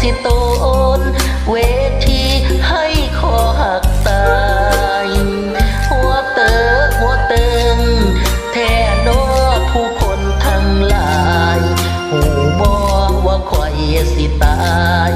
สิโตนเวทีให้คอหักตายหัวเติกหัวเติงแท่นอผู้คนทั้งหลายหูบอว่าคอยสิตาย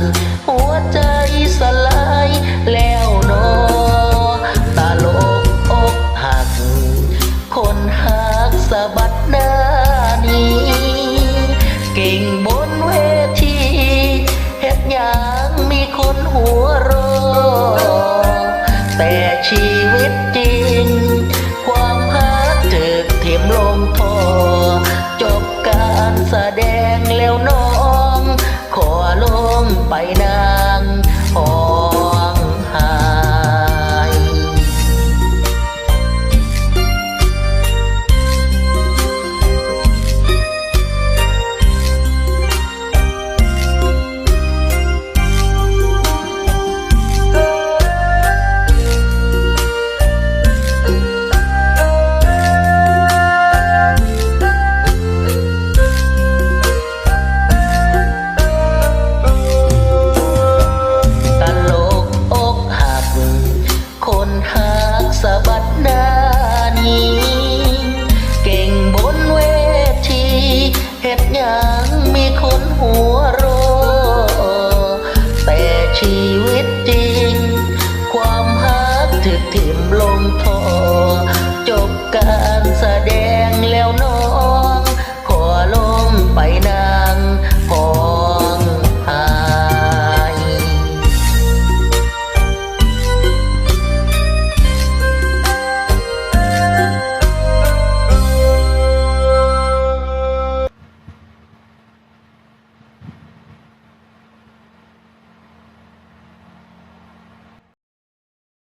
สะบัดหน้านี้ เก่งบนเวทีเห็ดยังมีคนหัวโร แต่ชีวิตจริง ความฮักถึกถิ่มลงทอจบกัน